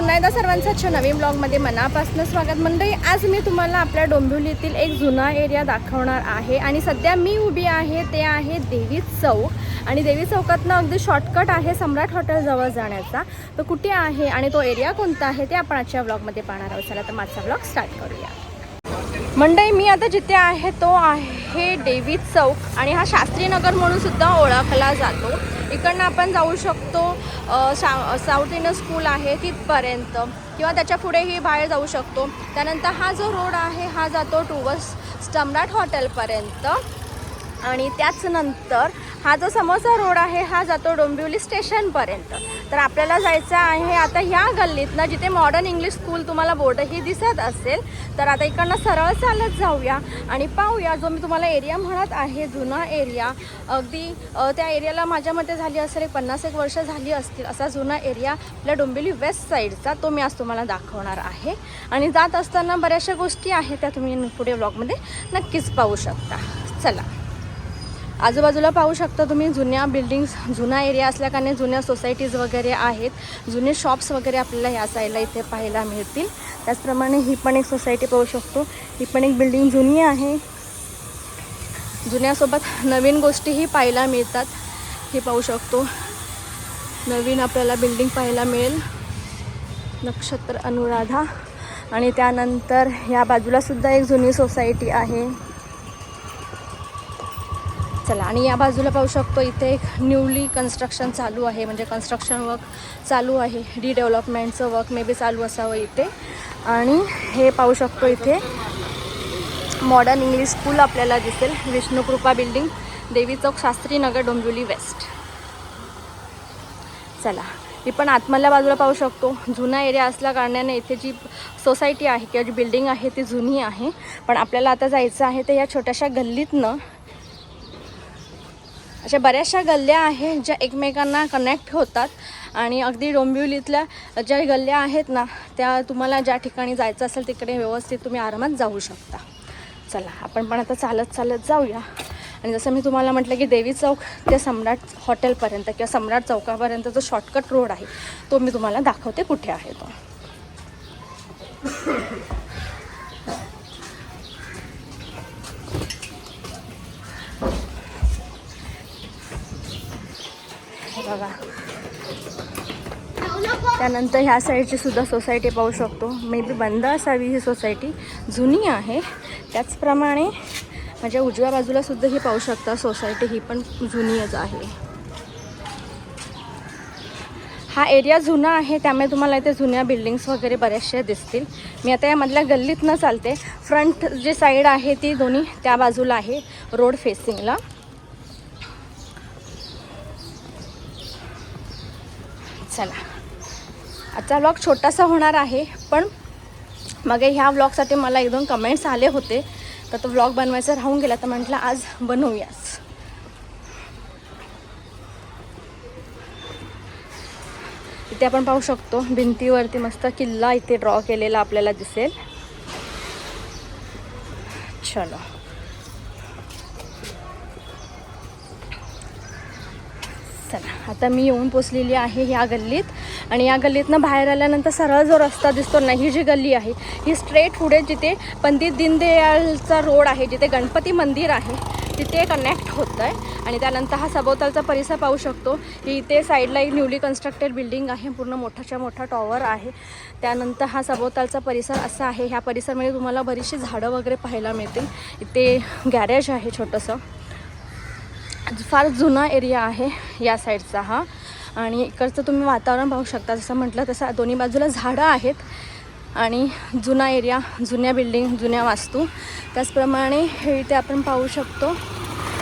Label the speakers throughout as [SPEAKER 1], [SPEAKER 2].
[SPEAKER 1] पुन्हा एकदा सर्वांचं नवीन ब्लॉगमध्ये मनापासून स्वागत. मंडळी आज मी तुम्हाला आपल्या डोंबिवलीतील एक जुना एरिया दाखवणार आहे आणि सध्या मी उभी आहे ते आहे देवी चौक. आणि देवी चौकातनं अगदी शॉर्टकट आहे सम्राट हॉटेलजवळ जाण्याचा. तो कुठे आहे आणि तो एरिया कोणता आहे ते आपण आजच्या ब्लॉगमध्ये पाहणार आहोत. चला तर माझा ब्लॉग स्टार्ट करूया. मंडई मी आता जिथे आहे तो आहे देवी चौक. आणि हा शास्त्रीनगर म्हणून सुद्धा ओळखला जातो. इकडनं आपण जाऊ शकतो सा साऊथ इंडियन स्कूल आहे तिथपर्यंत. किंवा त्याच्या पुढेही बाहेर जाऊ शकतो. त्यानंतर हा जो रोड आहे हा जातो टुवर्स सम्राट हॉटेलपर्यंत आणि त्याच नंतर हा जो समोरचा रोड आहे हा जातो डोंबिवली स्टेशनपर्यंत तर आपल्याला जायचं आहे आता ह्या गल्लीतनं जिथे मॉडर्न इंग्लिश स्कूल तुम्हाला बोर्डही दिसत असेल. तर आता इकडनं सरळ चालत जाऊया आणि पाहूया जो मी तुम्हाला एरिया म्हणत आहे जुना एरिया अगदी त्या एरियाला माझ्या मते झाली असेल एक पन्नास एक वर्ष झाली असतील असा जुना एरिया आपल्या डोंबिवली वेस्ट साईडचा तो मी आज तुम्हाला दाखवणार आहे. आणि जात असताना बऱ्याचशा गोष्टी आहेत त्या तुम्ही पुढे ब्लॉगमध्ये नक्कीच पाहू शकता. चला. आजूबाजूला पाहू शकता तुम्ही जुन्या बिल्डिंग्स जुना एरिया असल्याकारणे जुन्या सोसायटीज वगैरे आहेत. जुने शॉप्स वगैरे आपल्याला ह्या साईडला इथे पाहायला मिळतील. त्याचप्रमाणे ही पण एक सोसायटी पाहू शकतो. ही पण एक बिल्डिंग जुनी आहे. जुन्यासोबत नवीन गोष्टीही पाहायला मिळतात. हे पाहू शकतो. नवीन आपल्याला बिल्डिंग पाहायला मिळेल. नक्षत्र अनुराधा. आणि त्यानंतर ह्या बाजूला सुद्धा एक जुनी सोसायटी आहे. चला आणि या बाजूला पाहू शकतो इथे एक न्यूली कन्स्ट्रक्शन चालू आहे. म्हणजे कन्स्ट्रक्शन वर्क चालू आहे. रिडेव्हलपमेंटचं वर्क मे बी चालू असावं इथे. आणि हे पाहू शकतो इथे मॉडर्न इंग्लिश स्कूल आपल्याला दिसेल. विष्णुकृपा बिल्डिंग देवी चौक शास्त्री नगर डोंबिवली वेस्ट चला ही पण आतमधल्या बाजूला पाहू शकतो. जुना एरिया असल्या कारणाने इथे जी सोसायटी आहे किंवा जी बिल्डिंग आहे ती जुनी आहे. पण आपल्याला आता जायचं आहे तर या छोट्याशा गल्लीतनं अशा बऱ्याचशा गल्ल्या आहेत ज्या एकमेकांना कनेक्ट होतात. आणि अगदी डोंबिवलीतल्या ज्या गल्ल्या आहेत ना त्या तुम्हाला ज्या ठिकाणी जायचं असेल तिकडे व्यवस्थित तुम्ही आरामात जाऊ शकता. चला आपण पण आता चालत चालत जाऊया. आणि जसं मी तुम्हाला म्हटलं की देवी चौक ते सम्राट हॉटेलपर्यंत किंवा सम्राट चौकापर्यंत जो शॉर्टकट रोड आहे तो मी तुम्हाला दाखवते कुठे आहे तो. बघा. त्यानंतर ह्या साईडची सुद्धा सोसायटी पाहू शकतो. मे बी बंद असावी ही सोसायटी. जुनी आहे. त्याचप्रमाणे माझ्या उजव्या बाजूला सुद्धा ही पाहू शकता सोसायटी. ही पण जुनीच आहे. हा एरिया जुना आहे. त्यामुळे तुम्हाला इथे जुन्या बिल्डिंग्स वगैरे बऱ्याचशा दिसतील. मी आता यामधल्या गल्लीत न चालते. फ्रंट जी साईड आहे ती दोन्ही त्या बाजूला आहे. रोड फेसिंगला चला. आजचा व्लॉग छोटासा होणार आहे पण मग ह्या व्लॉगसाठी मला एक दोन कमेंट्स आले होते. तर तो व्लॉग बनवायचा राहून गेला तर म्हटलं आज बनवूयाच. इथे आपण पाहू शकतो भिंतीवरती मस्त किल्ला इथे ड्रॉ केलेला आपल्याला दिसेल. चलो. चला. आता मी येऊन पोचलेली आहे ह्या गल्लीत आणि या गल्लीतनं बाहेर आल्यानंतर सरळ जो रस्ता दिसतो ना ही जी गल्ली आहे ही स्ट्रेट पुढे जिथे पंडित दीनदयालचा रोड आहे जिथे गणपती मंदिर आहे तिथे कनेक्ट होतं आहे आणि त्यानंतर हा सभोवतालचा परिसर पाहू शकतो. ही इथे साईडला एक न्यूली कन्स्ट्रक्टेड बिल्डिंग आहे पूर्ण मोठाच्या मोठा टॉवर आहे. त्यानंतर हा सभोवतालचा परिसर असा आहे. ह्या परिसरमध्ये तुम्हाला बरीचशी झाडं वगैरे पाहायला मिळतील. इथे गॅरेज आहे छोटंसं. फार जुना एरिया आहे या साईडचा हा. आणि इकडचं तुम्ही वातावरण पाहू शकता जसं म्हटलं तसं दोन्ही बाजूला झाडं आहेत. आणि जुना एरिया जुन्या बिल्डिंग जुन्या वास्तू. त्याचप्रमाणे हे इथे आपण पाहू शकतो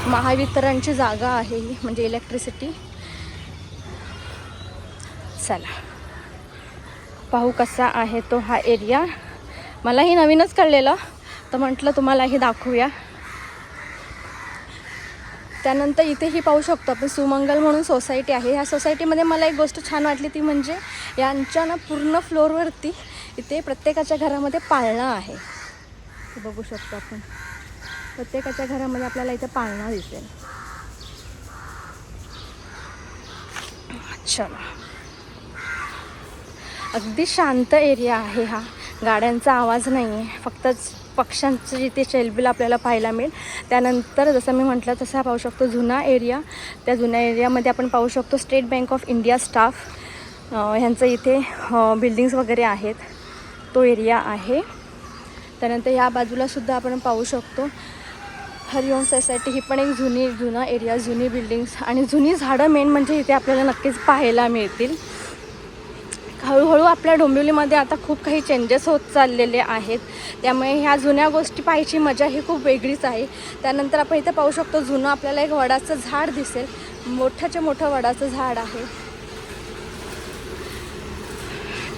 [SPEAKER 1] महावितरणची जागा आहे ही म्हणजे इलेक्ट्रिसिटी चला. पाहू कसा आहे तो हा एरिया. मलाही नवीनच कळलेलं तर म्हटलं तुम्हालाही दाखवूया. त्यानंतर इथेही पाहू शकतो आपण सुमंगल म्हणून सोसायटी आहे. ह्या सोसायटीमध्ये मला एक गोष्ट छान वाटली ती म्हणजे यांच्या ना पूर्ण फ्लोअरवरती इथे प्रत्येकाच्या घरामध्ये पाळणा आहे. बघू शकतो आपण. प्रत्येकाच्या घरामध्ये आपल्याला इथे पाळणा दिसेल. चला अगदी शांत एरिया आहे हा. गाड्यांचा आवाज नाही आहे फक्तच पक्ष्यांचं जिथे चेलबिल आपल्याला पाहायला मिळेल. त्यानंतर जसं मी म्हटलं तसं पाहू शकतो जुना एरिया त्या जुन्या एरियामध्ये आपण पाहू शकतो State Bank of India staff ह्यांचं इथे बिल्डिंग्स वगैरे आहेत. तो एरिया आहे. त्यानंतर ह्या बाजूलासुद्धा आपण पाहू शकतो. हरिओम सोसायटी ही पण एक जुनी जुना एरिया जुनी बिल्डिंग्स आणि जुनी झाडं मेन म्हणजे इथे आपल्याला नक्कीच पाहायला मिळतील. हळूहळू आपल्या डोंबिवलीमध्ये आता खूप काही चेंजेस होत चाललेले आहेत. त्यामुळे ह्या जुन्या गोष्टी पाहायची मजा ही खूप वेगळीच आहे. त्यानंतर आपण इथे पाहू शकतो जुनं आपल्याला एक वडाचं झाड दिसेल. मोठ्याच्या मोठं वडाचं झाड आहे.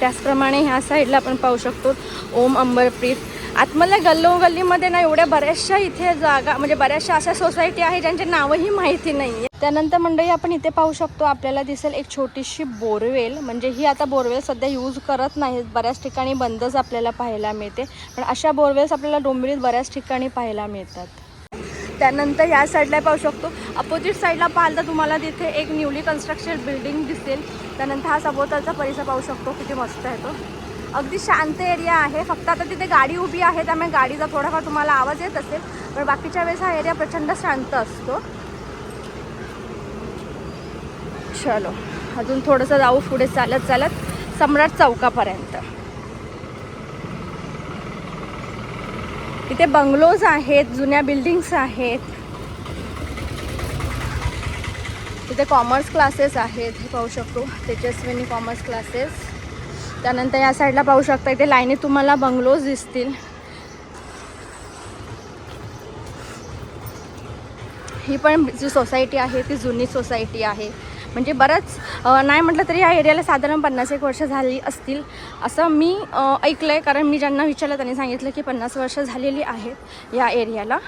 [SPEAKER 1] त्याचप्रमाणे ह्या साईडला आपण पाहू शकतो. ओम अंबरप्रीत. आतमधल्या गल्लो गल्लीमध्ये ना एवढ्या बऱ्याचशा इथे जागा म्हणजे बऱ्याचशा अशा सोसायटी आहे ज्यांचे नावही माहिती नाही आहे त्यानंतर मंडळी आपण इथे पाहू शकतो आपल्याला दिसेल एक छोटीशी बोरवेल. म्हणजे ही आता बोरवेल सध्या यूज करत नाहीत. बऱ्याच ठिकाणी बंदच आपल्याला पाहायला मिळते. पण अशा बोरवेल्स आपल्याला डोंबिवलीत बऱ्याच ठिकाणी पाहायला मिळतात. त्यानंतर ह्या साईडला पाहू शकतो. अपोजिट साईडला पाहाल तर तुम्हाला तिथे एक न्यूली कन्स्ट्रक्शन बिल्डिंग दिसेल. त्यानंतर हा सभोवतालचा परिसर पाहू शकतो. किती मस्त आहे तो. अगदी शांत एरिया आहे. फक्त आता तिथे गाडी उभी आहे त्यामुळे गाडीचा थोडाफार तुम्हाला आवाज येत असेल. पण बाकीच्या वेळेस हा एरिया प्रचंड शांत असतो. चलो अजून थोडंसं जाऊ पुढे. चालत चालत सम्राट चौकापर्यंत. इथे बंगलोज आहेत जुन्या बिल्डिंग्स आहेत. इथे कॉमर्स क्लासेस आहेत हे पाहू शकतो. Tejaswini commerce classes. त्यानंतर या साईडला पाहू शकता इथे लाईनीत तुम्हाला बंगलोज दिसतील. ही पण जी सोसायटी आहे ती जुनी सोसायटी आहे. म्हणजे बरंच नाही म्हटलं तरी या एरियाला साधारण पन्नास एक वर्ष झाली असतील. असं मी ऐकलं आहे कारण मी ज्यांना विचारलं त्यांनी सांगितलं की पन्नास वर्ष झालेली आहेत या एरियाला.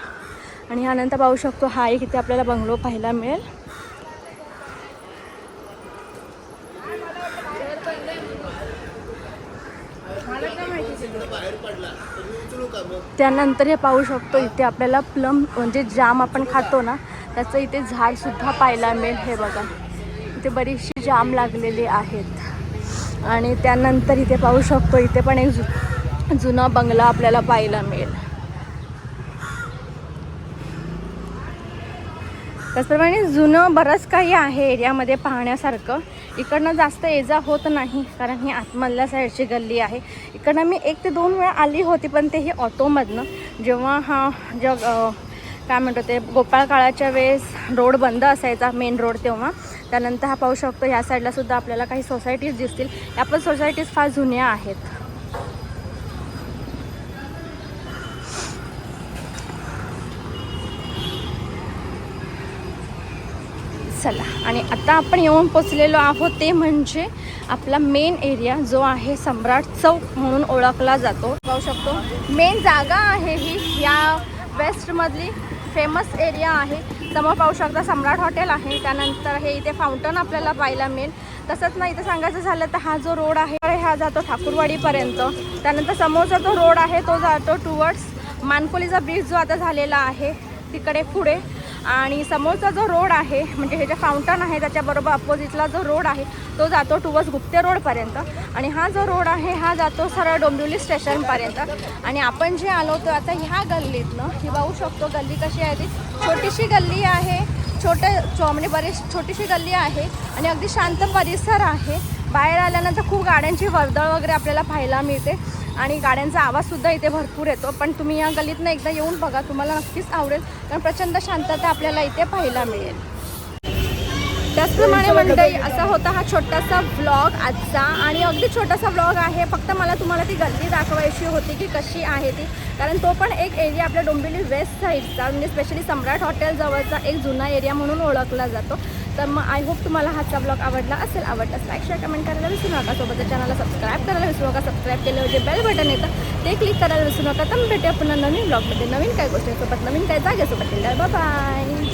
[SPEAKER 1] आणि ह्यानंतर पाहू शकतो हा एक इथे आपल्याला बंगलो पाहायला मिळेल. त्यानंतर हे पाहू शकतो इथे आपल्याला प्लम म्हणजे जाम आपण खातो ना त्याचं इथे झाडसुद्धा पाहायला मिळेल. हे बघा इथे बरीचशी जाम लागलेली आहेत. आणि त्यानंतर इथे पाहू शकतो इथे पण एक जु जुना बंगला आपल्याला पाहायला मिळेल. त्याचप्रमाणे जुनं बरंच काही आहे एरियामध्ये पाहण्यासारखं. इकडनं जास्त ये जा होत नाही कारण ही आतमधल्या साईडची गल्ली आहे. इकडनं मी एक ते दोन वेळा आली होती पण ते ही ऑटोमधनं. जेव्हा हा जग काय म्हणतो ते गोपाळ काळाच्या वेळेस रोड बंद असायचा मेन रोड तेव्हा. त्यानंतर हा पाहू शकतो ह्या साईडला सुद्धा आपल्याला काही सोसायटीज दिसतील. या पण सोसायटीज फार जुन्या आहेत. चला. आणि आता आपण येऊन पोचलेलो आहोत ते म्हणजे आपला मेन एरिया जो आहे सम्राट चौक म्हणून ओळखला जातो. पाहू शकतो मेन जागा आहे ही या वेस्टमधली फेमस एरिया आहे. समोर पाहू शकता सम्राट हॉटेल आहे त्यानंतर हे इथे फाउंटन आपल्याला पाहायला मिळेल. तसंच ना इथं सांगायचं झालं तर हा जो रोड आहे हा जातो ठाकूरवाडीपर्यंत. त्यानंतर समोरचा जो रोड आहे तो जातो टुवर्ड्स मानकोलीचा ब्रिज जो आता झालेला आहे तिकडे पुढे. आणि समोरचा जो रोड आहे म्हणजे हे जे फाउंटन आहे त्याच्याबरोबर अपोजिटला जो रोड आहे तो जातो टुवर्स गुप्ते रोडपर्यंत आणि हा जो रोड आहे हा जातो सरळ डोंबिवली स्टेशनपर्यंत आणि आपण जे आलो होतो आता ह्या गल्लीतनं ही पाहू शकतो गल्ली कशी आहे ती. छोटीशी गल्ली आहे छोटे चो म्हणजे बरीच छोटीशी गल्ली आहे आणि अगदी शांत परिसर आहे. बाहेर आल्यानंतर खूप गाड्यांची वर्दळ वगैरे आपल्याला पाहायला मिळते. आणि गाड्यांचा आवाजसुद्धा इथे भरपूर येतो. पण तुम्ही या गल्लीतनं एकदा येऊन बघा तुम्हाला नक्कीच आवडेल. कारण प्रचंड शांतता आपल्याला इथे पाहायला मिळेल. त्याचप्रमाणे मंडळी असा होता हा छोटासा ब्लॉग आजचा. आणि अगदी छोटासा ब्लॉग आहे. फक्त मला तुम्हाला ती गल्ली दाखवायची होती की कशी आहे ती. कारण तो पण एक एरिया आपल्या डोंबिवली वेस्ट साईडचा म्हणजे स्पेशली सम्राट हॉटेल जवळचा एक जुना एरिया म्हणून ओळखला जातो. तर मग आय होप तुम्हाला हाचा ब्लॉग आवडला असेल आवडला लाईक शेअर कमेंट करायला विसरू नका. सोबतच्या चॅनलला सबस्क्राईब करायला विसरू नका. सबस्क्राईब केल्यावर जे बेल बटन येतं ते क्लिक करायला विसरू नका. तर भेटूया पुन्हा नवीन ब्लॉगमध्ये नवीन काय गोष्टींसोबत नवीन काय जागेसोबत. बाय